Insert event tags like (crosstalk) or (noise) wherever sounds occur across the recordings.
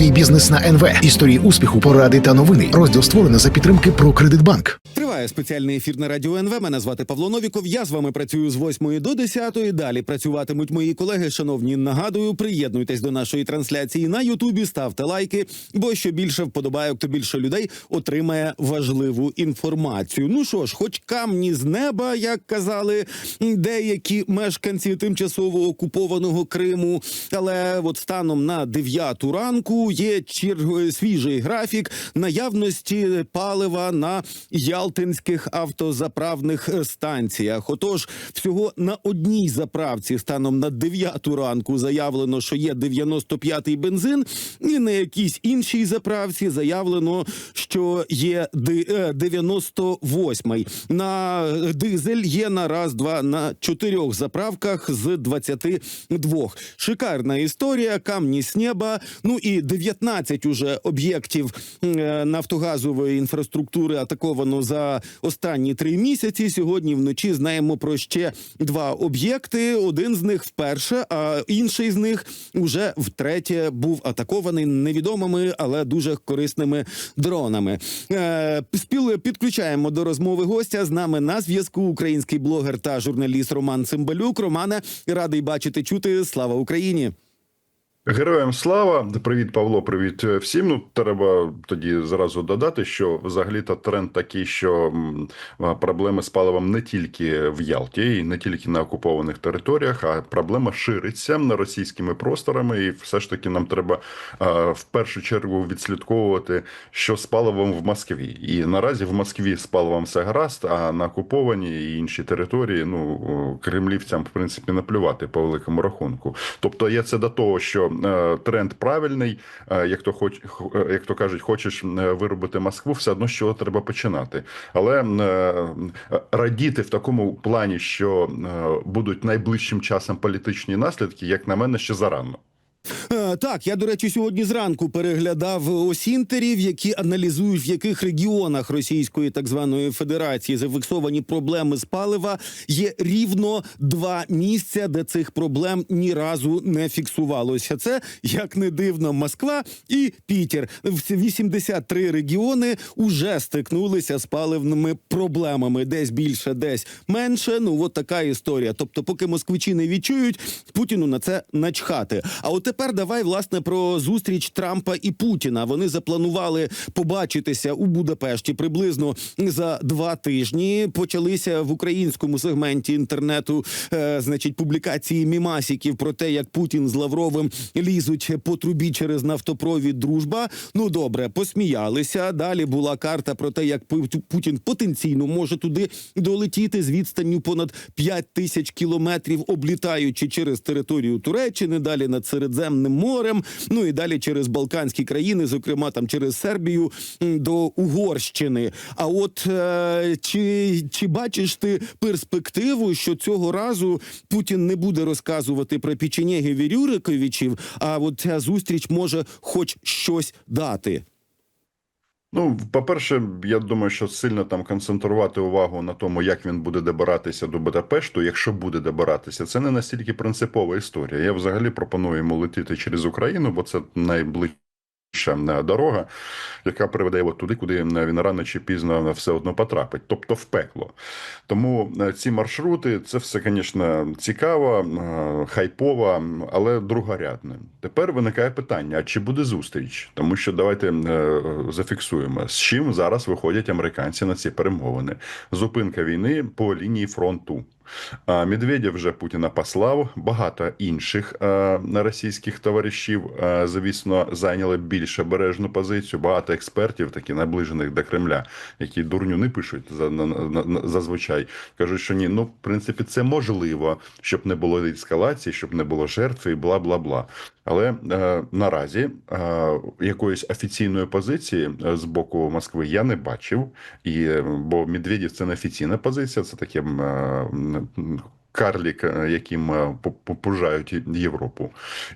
Твій бізнес на НВ. Історії успіху, поради та новини. Розділ створено за підтримки про Кредитбанк. Триває спеціальний ефір на радіо НВ. Мене звати Павло Новіков. Я з вами працюю з 8 до 10. Далі працюватимуть мої колеги. Шановні, нагадую, приєднуйтесь до нашої трансляції на Ютубі, ставте лайки, бо що більше вподобайок, то більше людей отримає важливу інформацію. Ну що ж, хоч камні з неба, як казали деякі мешканці тимчасово окупованого Криму, але от станом на 9 ранку є черг... свіжий графік наявності палива на ялтинських автозаправних е, станціях. Отож, всього на одній заправці станом на 9 ранку заявлено, що є 95-й бензин, і на якійсь іншій заправці заявлено, що є ди- е, 98-й. На дизель є на раз-два на чотирьох заправках з 22. Шикарна історія, камні з неба. Ну і 19 уже об'єктів е, нафтогазової інфраструктури атаковано за останні три місяці. Сьогодні вночі знаємо про ще два об'єкти. Один з них вперше, а інший з них уже втретє був атакований невідомими, але дуже корисними дронами. Е, спіл підключаємо до розмови гостя. З нами на зв'язку український блогер та журналіст Роман Цимбалюк. Романе, радий бачити, чути. Слава Україні! Героям слава, привіт, Павло. Привіт е, всім. Ну треба тоді зразу додати, що взагалі то тренд такий, що проблеми з паливом не тільки в Ялті, і не тільки на окупованих територіях, а проблема шириться на російськими просторами, і все ж таки нам треба в першу чергу відслідковувати, що з паливом в Москві. І наразі в Москві з паливом все гаразд, а на окуповані і інші території, ну кремлівцям в принципі наплювати по великому рахунку. Тобто є це до того, що тренд правильний. Е, як то хоч, е, як то кажуть, хочеш е, виробити Москву, все одно з чого треба починати. Але е, е, радіти в такому плані, що е, будуть найближчим часом політичні наслідки, як на мене, ще зарано. Е, Так, я до речі, сьогодні зранку переглядав осінтерів, які аналізують, в яких регіонах Російської так званої Федерації зафіксовані проблеми з палива. Є рівно два місця, де цих проблем ні разу не фіксувалося. Це як не дивно, Москва і Пітер. В 83 регіони уже стикнулися з паливними проблемами. Десь більше, десь менше. Ну от така історія. Тобто, поки москвичі не відчують, Путіну на це начхати. А от тепер давай власне про зустріч Трампа і Путіна. Вони запланували побачитися у Будапешті приблизно за два тижні. Почалися в українському сегменті інтернету, е, значить, публікації мімасіків про те, як Путін з Лавровим лізуть по трубі через нафтопровід. Дружба. Ну добре, посміялися. Далі була карта про те, як Пу- Путін потенційно може туди долетіти з відстанню понад 5 тисяч кілометрів, облітаючи через територію Туреччини, далі над Середземним морем, ну і далі через Балканські країни, зокрема там через Сербію до Угорщини. А от е, чи, чи бачиш ти перспективу, що цього разу Путін не буде розказувати про печенєгів і Рюриковичів, а от ця зустріч може хоч щось дати? Ну, по-перше, я думаю, що сильно там концентрувати увагу на тому, як він буде добиратися до Будапешту, якщо буде добиратися, це не настільки принципова історія. Я взагалі пропоную йому летіти через Україну, бо це найближча е, дорога, яка приведе його туди, куди е, він рано чи пізно все одно потрапить, тобто в пекло. Тому е, ці маршрути це все, звісно, цікаво, е, хайпово, але другорядне. Тепер виникає питання: а чи буде зустріч? Тому що давайте е, зафіксуємо, з чим зараз виходять американці на ці перемовини. Зупинка війни по лінії фронту. Медведєв вже Путіна послав. Багато інших е, російських товаришів, е, звісно, зайняли більш обережну позицію. Багато експертів, такі наближених до Кремля, які дурню не пишуть зазвичай. кажуть, що ні, ну в принципі, це можливо, щоб не було ескалації, щоб не було жертв і бла бла бла. Але е, наразі е, якоїсь офіційної позиції е, з боку Москви я не бачив. І бо Медведєв це не офіційна позиція, це таке е, карлік, е, яким е, пужають Європу.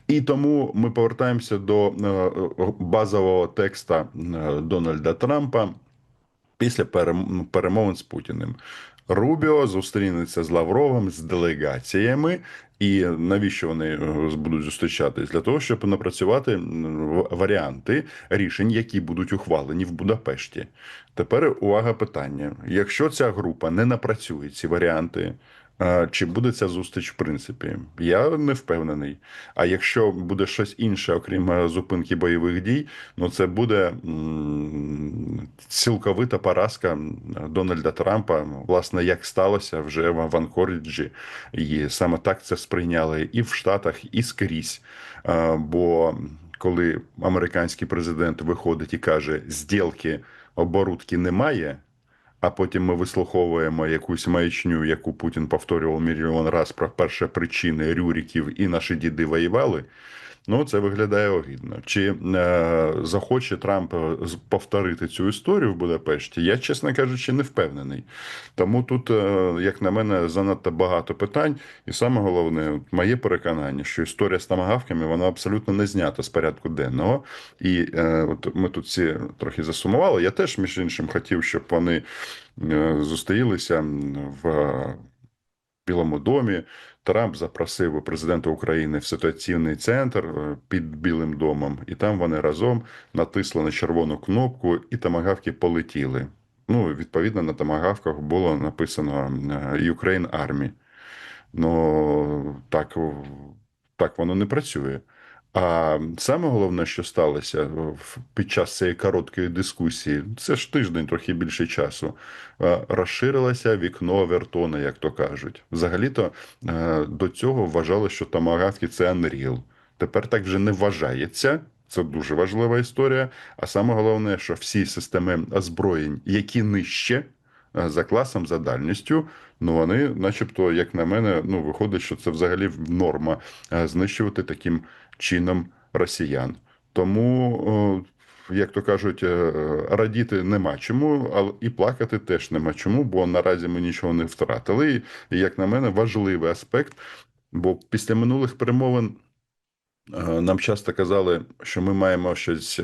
І тому ми повертаємося до е, базового текста Дональда Трампа. Після перемовин з Путіним Рубіо зустрінеться з Лавровим з делегаціями. І навіщо вони е, будуть зустрічатись? Для того, щоб напрацювати варіанти рішень, які будуть ухвалені в Будапешті. Тепер увага питання: якщо ця група не напрацює ці варіанти, чи буде ця зустріч в принципі? Я не впевнений. А якщо буде щось інше, окрім е, зупинки бойових дій, ну це буде цілковита поразка Дональда Трампа. Власне, як сталося вже в Анкориджі, і саме так це сприйняли і в Штатах, і скрізь. Бо коли американський президент виходить і каже, зділки оборудки немає. А потім ми вислуховуємо якусь маячню, яку Путін повторював мільйон раз про перші причини Рюріків і наші діди воювали. Ну, це виглядає огидно. Чи е, захоче Трамп е, повторити цю історію в Будапешті? Я, чесно кажучи, не впевнений. Тому тут, е, як на мене, занадто багато питань. І саме головне, моє переконання, що історія з тамагавками вона абсолютно не знята з порядку денного. І е, от ми тут всі трохи засумували. Я теж, між іншим, хотів, щоб вони е, зустрілися в Білому домі. Трамп запросив президента України в ситуаційний центр е, під Білим домом, і там вони разом натисли на червону кнопку, і тамагавки полетіли. Ну, відповідно, на тамагавках було написано е, Ukraine Army. Ну так, так воно не працює. А саме головне, що сталося під час цієї короткої дискусії, це ж тиждень, трохи більше часу. Розширилося вікно Вертона, як то кажуть. Взагалі-то е, до цього вважали, що тамагавки це Unreal. Тепер так вже не вважається. Це дуже важлива історія. А саме головне, що всі системи озброєнь, які нижче е, за класом, за дальністю, ну вони, начебто, як на мене, ну виходить, що це взагалі норма е, знищувати таким чином росіян. Тому, як то кажуть, е, радіти нема чому, але і плакати теж нема чому, бо наразі ми нічого не втратили. І, як на мене, важливий аспект. Бо після минулих перемовин е, нам часто казали, що ми маємо щось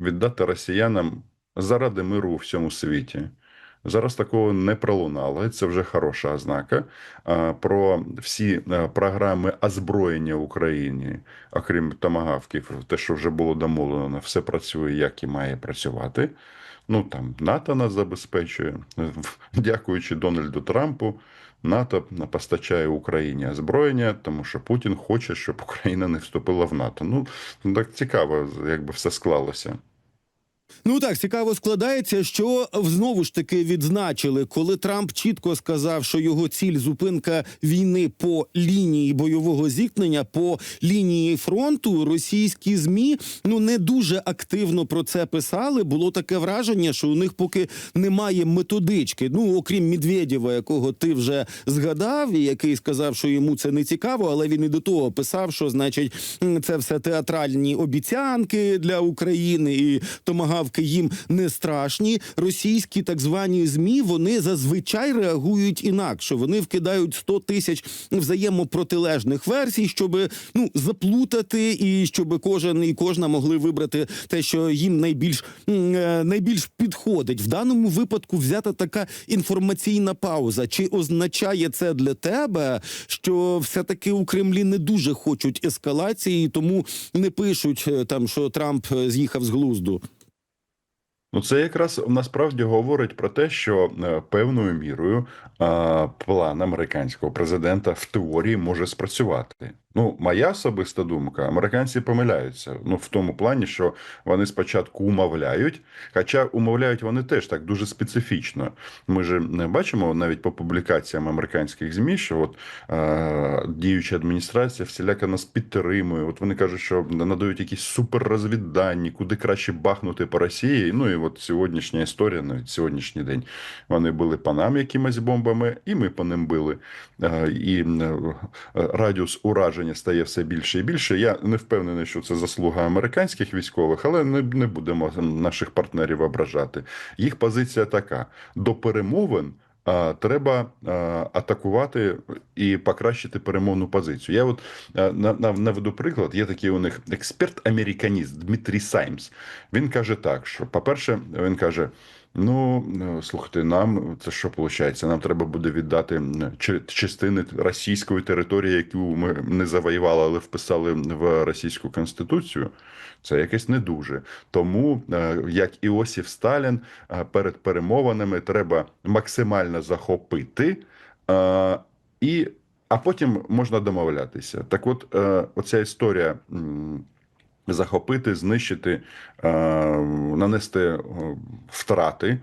віддати росіянам заради миру у всьому світі. Зараз такого не пролунало, це вже хороша ознака. Про всі е, програми озброєння в Україні, окрім томагавків, те, що вже було домовлено, все працює, як і має працювати. Ну там НАТО нас забезпечує, дякуючи Дональду Трампу. НАТО постачає Україні озброєння, тому що Путін хоче, щоб Україна не вступила в НАТО. Ну так цікаво, якби все склалося. Ну так цікаво складається, що знову ж таки відзначили, коли Трамп чітко сказав, що його ціль зупинка війни по лінії бойового зіткнення, по лінії фронту. Російські змі ну не дуже активно про це писали. Було таке враження, що у них поки немає методички. Ну окрім Медведєва, якого ти вже згадав, і який сказав, що йому це не цікаво, але він і до того писав, що значить це все театральні обіцянки для України і томагавки їм не страшні. Російські так звані змі вони зазвичай реагують інакше. Вони вкидають 100 тисяч взаємопротилежних версій, щоб ну заплутати, і щоб кожен і кожна могли вибрати те, що їм найбільш е, найбільш підходить. В даному випадку взята така інформаційна пауза. Чи означає це для тебе, що все-таки у Кремлі не дуже хочуть ескалації, тому не пишуть е, там, що Трамп е, з'їхав з глузду? Ну, це якраз насправді говорить про те, що е, певною мірою план американського президента в теорії може спрацювати. Ну, моя особиста думка, американці помиляються. Ну, в тому плані, що вони спочатку умовляють, хоча умовляють вони теж так дуже специфічно. Ми ж не бачимо навіть по публікаціям американських ЗМІ, що от е, діюча адміністрація всіляко нас підтримує. От вони кажуть, що надають якісь суперрозвіддані, куди краще бахнути по Росії. Ну і от сьогоднішня історія, навіть сьогоднішній день, вони били по нам якимись бомбами, і ми по ним били. Е, і е, радіус ураження стає все більше і більше. Я не впевнений, що це заслуга американських військових, але не, не будемо наших партнерів ображати. Їх позиція така: до перемовин. Треба атакувати і покращити перемовну позицію. Я от наведу приклад. Є такий у них експерт-американіст Дмитрій Саймс. Він каже так: що, по-перше, він каже: Ну е, слухайте, нам це що виходить? Нам треба буде віддати частини російської території, яку ми не завоювали, але вписали в російську конституцію. Це якесь не дуже. Тому, е, як Іосиф Сталін, е, перед перемовинами треба максимально захопити, а потім можна домовлятися. Так, от, оця історія. Захопити, знищити, е, нанести е, втрати.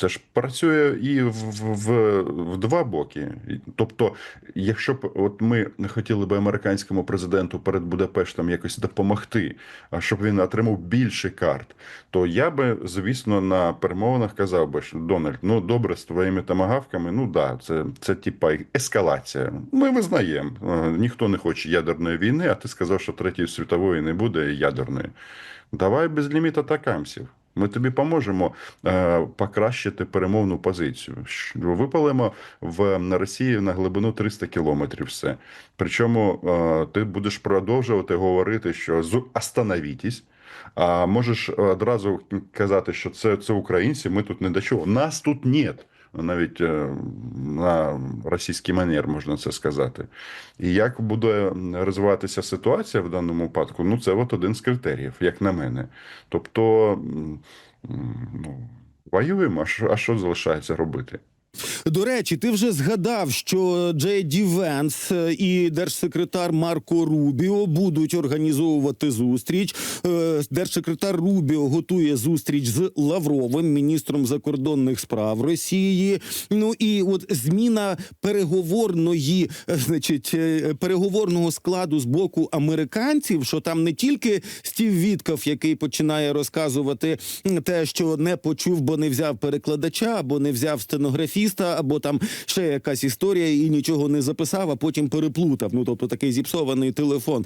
Це ж працює і в, в, в, два боки. Тобто, якщо б от ми хотіли би американському президенту перед Будапештом якось допомогти, а щоб він отримав більше карт, то я би, звісно, на перемовинах казав би, що Дональд, ну добре, з твоїми тамагавками, ну да, це, це типа ескалація. Ми визнаємо. Е, Ніхто не хоче ядерної війни, а ти сказав, що третьої світової не буде ядерної. Давай без ліміта атакамсів. Ми тобі поможемо е, покращити перемовну позицію. Випалимо в на Росії на глибину 300 кілометрів все. Причому е, ти будеш продовжувати говорити, що з остановітесь, а можеш одразу казати, що це, це українці, ми тут не до чого. Нас тут нет. Навіть е, на російський манер можна це сказати. І як буде розвиватися ситуація в даному випадку? Ну, це от один з критеріїв, як на мене. Тобто, ну, воюємо, а що залишається робити? До речі, ти вже згадав, що Джей Ді Венс е, і держсекретар Марко Рубіо будуть організовувати зустріч. Е, Держсекретар Рубіо готує зустріч з Лавровим, міністром закордонних справ Росії. Ну і от зміна переговорної, е, значить, переговорного складу з боку американців, що там не тільки Стів Вітков, який починає розказувати те, що не почув, бо не взяв перекладача, або не взяв стенографіста, або там ще якась історія і нічого не записав, а потім переплутав. Ну тобто такий зіпсований телефон.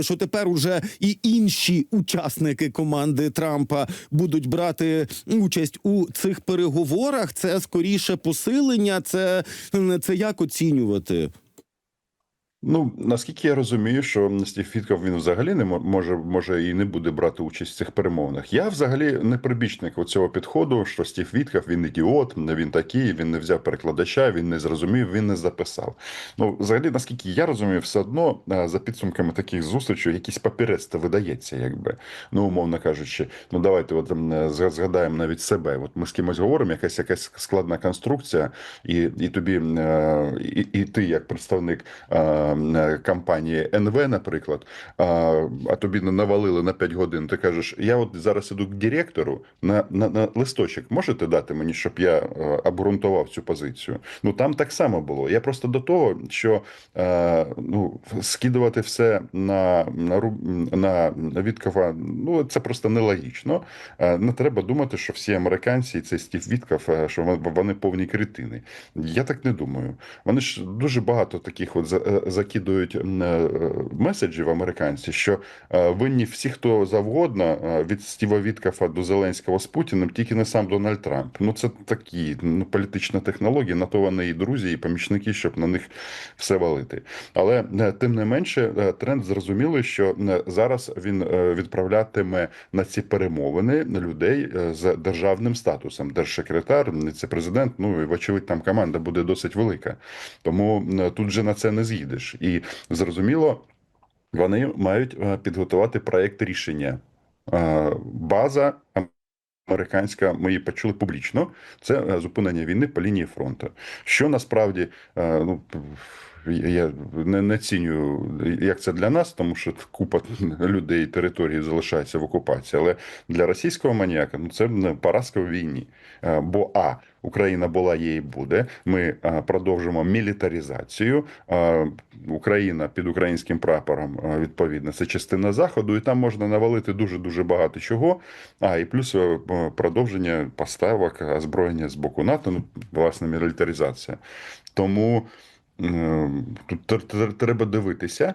Що тепер уже і інші учасники команди Трампа будуть брати участь у цих переговорах. Це скоріше посилення. Це, це як оцінювати? Ну, наскільки я розумію, що Стів Фітков він взагалі не мо- може, може і не буде брати участь в цих перемовинах. Я взагалі не прибічник цього підходу, що Стів Фітков він ідіот, він такий, він не взяв перекладача, він не зрозумів, він не записав. Ну, взагалі, наскільки я розумію, все одно е, за підсумками таких зустрічей якийсь папірець видається, якби. Ну, умовно кажучи, ну давайте от е, зга- згадаємо навіть себе. От ми з кимось говоримо, якась якась складна конструкція, і, і тобі, е, і, і ти, як представник компанії НВ, наприклад, а, тобі навалили на 5 годин. Ти кажеш, я от зараз іду к директору на, на, на листочок. Можете дати мені, щоб я е, обґрунтував цю позицію? Ну там так само було. Я просто до того, що е, ну, скидувати все на, на, на Віткова, ну це просто нелогічно. Е, Не треба думати, що всі американці, і це Стів Вітков, що вони- повні критини. Я так не думаю. Вони ж дуже багато таких от за- закидують е, меседжів американці, що е, винні всі, хто завгодно, е, від Стіва Віткафа до Зеленського з Путіним, тільки не сам Дональд Трамп. Ну це такі ну, політична технологія, на то вони і друзі, і помічники, щоб на них все валити. Але тим не менше, тренд зрозумілий, що зараз він відправлятиме на ці перемовини людей з державним статусом. Держсекретар, віце-президент, ну і вочевидь, там команда буде досить велика. Тому тут же на це не з'їдеш. І зрозуміло, вони мають е, підготувати проект рішення. Е, База американська, ми її почули публічно. Це е, зупинення війни по лінії фронту. Що насправді ну. Я не, не цінюю, як це для нас, тому що купа людей території залишається в окупації. Але для російського маніяка ну це не поразка в війні. Е, Бо а Україна була є і буде. Ми е, продовжимо мілітаризацію. Е, Україна під українським прапором відповідно це частина заходу, і там можна навалити дуже дуже багато чого. А і плюс продовження поставок озброєння з боку НАТО, ну власне мілітаризація. Тому. Е, Тут тр- тр- треба дивитися.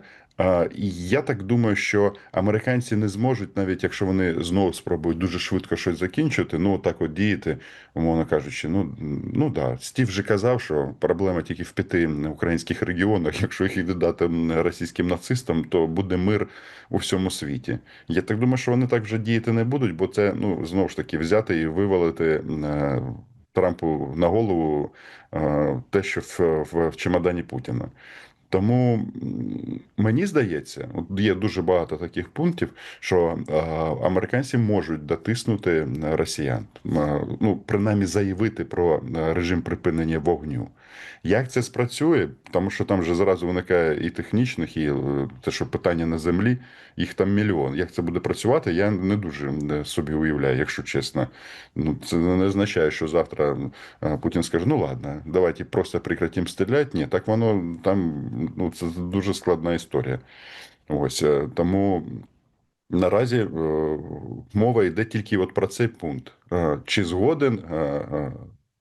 І я так думаю, що американці не зможуть, навіть якщо вони знову спробують дуже швидко щось закінчити, ну так от діяти, умовно кажучи. Ну ну да, Стів же казав, що проблема тільки в п'яти українських регіонах. (laughs) Якщо їх віддати російським нацистам, то буде мир у всьому світі. Я так думаю, що вони так вже діяти не будуть, бо це ну знову ж таки взяти і вивалити е, Трампу на голову е, те, що в, в, в чемодані Путіна. Тому мені здається, от є дуже багато таких пунктів, що е, американці можуть дотиснути росіян, Е, ну принаймні заявити про режим припинення вогню. Як це спрацює? Тому що там вже зразу виникає і технічних, і е, те, що питання на землі, їх там мільйон. Як це буде працювати, я не дуже е, собі уявляю, якщо чесно. Ну це не означає, що завтра е, Путін скаже: ну ладно, давайте просто прекратимо стріляти. Ні, так воно там ну це дуже складна історія. Ось тому. Наразі мова йде тільки от про цей пункт. Чи згоден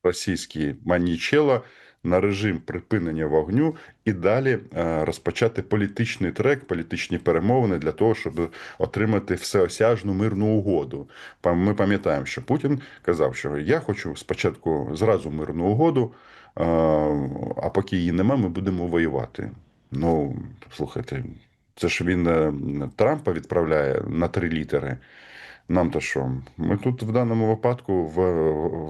російський манічела на режим припинення вогню і далі е, розпочати політичний трек, політичні перемовини для того, щоб отримати всеосяжну мирну угоду. Ми пам'ятаємо, що Путін казав, що я хочу спочатку зразу мирну угоду, е, а поки її нема, ми будемо воювати. Ну, слухайте, це ж він е, Трампа відправляє на три літери. Нам то що? Ми тут в даному випадку в,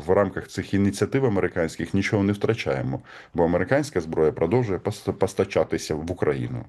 в рамках цих ініціатив американських нічого не втрачаємо, бо американська зброя продовжує пос- постачатися в Україну.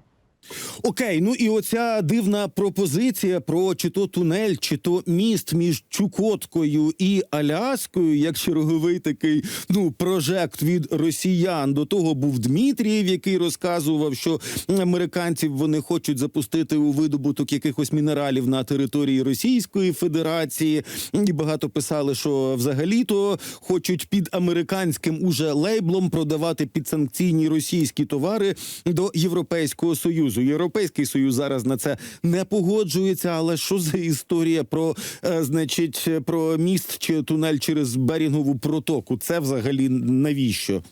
Окей, ну і оця дивна пропозиція про чи то тунель, чи то міст між Чукоткою і Аляскою, як черговий такий ну прожект від росіян. До того був Дмитрієв, який розказував, що американців вони хочуть запустити у видобуток якихось мінералів на території Російської Федерації. І багато писали, що взагалі-то хочуть під американським уже лейблом продавати підсанкційні російські товари до Європейського союзу. Європейський союз зараз на це не погоджується. Але що за історія про е, значить про міст чи тунель через Берінгову протоку? Це взагалі навіщо?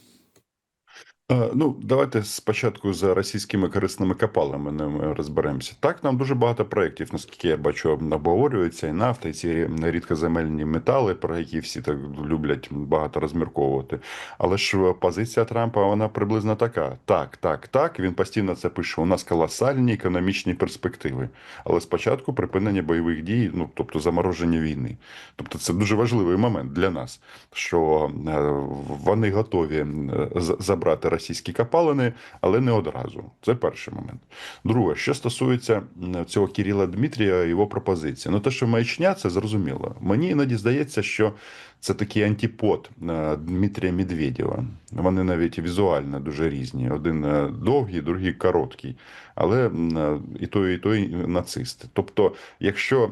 Е, Ну, давайте спочатку за російськими корисними копалами ними розберемося. Так, нам дуже багато проєктів, наскільки я бачу, обговорюється і нафта, і ці рідкоземельні метали, про які всі так люблять багато розмірковувати. Але ж позиція Трампа вона приблизно така: так, так, так. Він постійно це пише. У нас колосальні економічні перспективи. Але спочатку припинення бойових дій, ну тобто замороження війни. Тобто, це дуже важливий момент для нас, що е, вони готові е, забрати російські капалини, але не одразу. Це перший момент. Друге, що стосується цього Кіріла Дмитрія, його пропозиції. Ну, те, що маячня, це зрозуміло. Мені іноді здається, що це такий антипод е, Дмитрія Медведєва. Вони навіть візуально дуже різні. Один е, довгий, другий короткий. Але е, і той, і той нацист. Тобто, якщо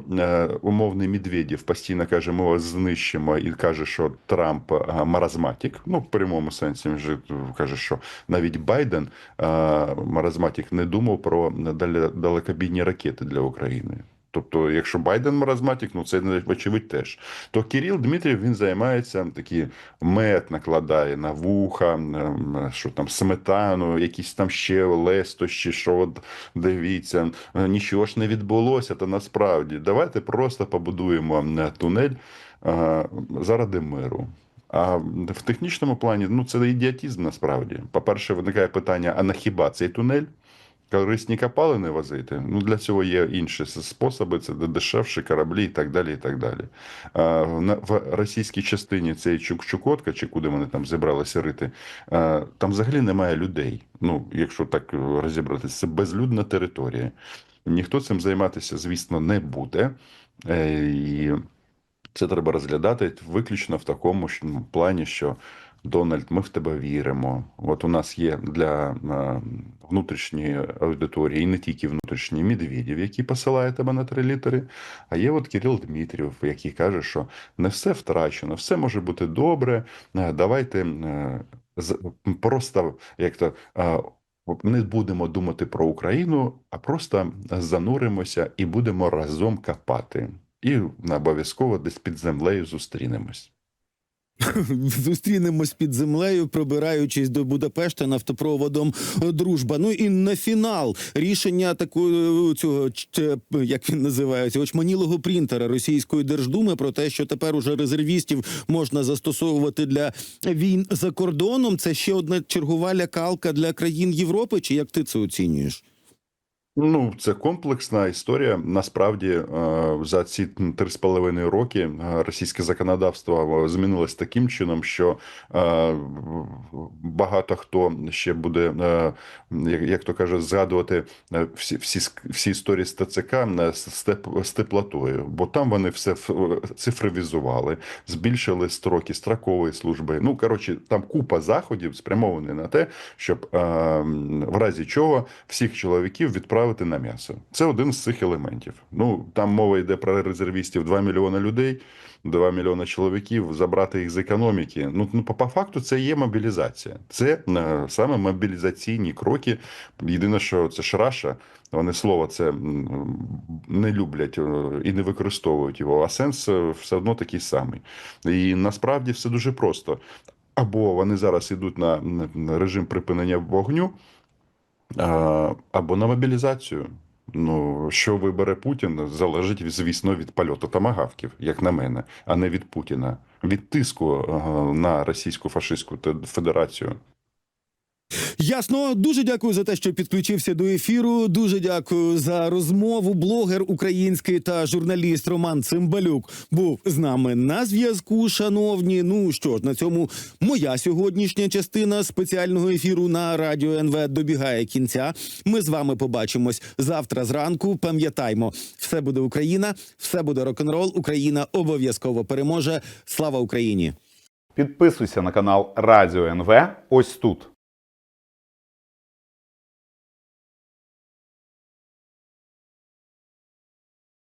умовний Медведєв постійно каже, ми вас знищимо, і каже, що Трамп маразматик, ну в прямому сенсі він же каже, що навіть Байден маразматик не думав про дале- далекобійні ракети для України. Тобто, якщо Байден маразматик, ну це вочевидь теж. То Кирил Дмитрів він займається такі мед накладає на вуха, що там сметану, якісь там ще лестощі, що от дивіться, нічого ж не відбулося, то насправді давайте просто побудуємо тунель заради миру. А в технічному плані ну це ідіотізм насправді. По-перше, виникає питання: а на хіба цей тунель? Корисні копалини возити. Ну для цього є інші способи, це дешевші кораблі і так далі. і так далі. В- російській частині цієї Чук- Чукотка, чи куди вони там зібралися рити, там взагалі немає людей. Ну, якщо так розібратися, це безлюдна територія. Ніхто цим займатися, звісно, не буде. Е, І це треба розглядати виключно в такому плані, що Дональд, ми в тебе віримо. От у нас є для е, внутрішньої аудиторії, і не тільки внутрішньої Медведєв, який посилає тебе на три літери. А є от Кирил Дмитрів, який каже, що не все втрачено, все може бути добре. е, Давайте е, просто як то. не будемо думати про Україну, а просто зануримося і будемо разом копати. І обов'язково десь під землею зустрінемось. (laughs) Зустрінемось під землею, пробираючись до Будапешта нафтопроводом е, Дружба. Ну і на фінал рішення такого цього як він називається, очманілого принтера російської держдуми про те, що тепер уже резервістів можна застосовувати для війн за кордоном. Це ще одна чергова лякалка для країн Європи. Чи як ти це оцінюєш? Ну, це комплексна історія. Насправді, е, за ці три з половиною роки е, російське законодавство е, змінилось таким чином, що багато хто ще буде, як, то каже, згадувати всі, всі, всі історії з ТЦК з, теплотою, бо там вони все цифровізували, збільшили строки строкової служби. Ну коротше, там купа заходів спрямовані на те, щоб е, в разі чого всіх чоловіків відправити на м'ясо. Це один з цих елементів. Ну там мова йде про резервістів 2 мільйони людей. 2 мільйони чоловіків забрати їх з економіки. Ну, ну по, факту це є мобілізація. Це е, саме мобілізаційні кроки. Єдине, що це ж Раша, вони слово це не люблять е, і не використовують його, а сенс е, все одно такий самий. І насправді все дуже просто. Або вони зараз йдуть на, режим припинення вогню, або на мобілізацію. Ну, що вибере Путін, залежить, звісно, від польоту тамагавків, як на мене, а не від Путіна, від тиску е, на Російську фашистську Федерацію. Ясно, дуже дякую за те, що підключився до ефіру. Дуже дякую за розмову. Блогер український та журналіст Роман Цимбалюк був з нами на зв'язку. Шановні, ну що ж, на цьому моя сьогоднішня частина спеціального ефіру на радіо НВ добігає кінця. Ми з вами побачимось завтра зранку. Пам'ятаймо, все буде Україна, все буде рок-н-рол. Україна обов'язково переможе. Слава Україні! Підписуйся на канал Радіо НВ ось тут.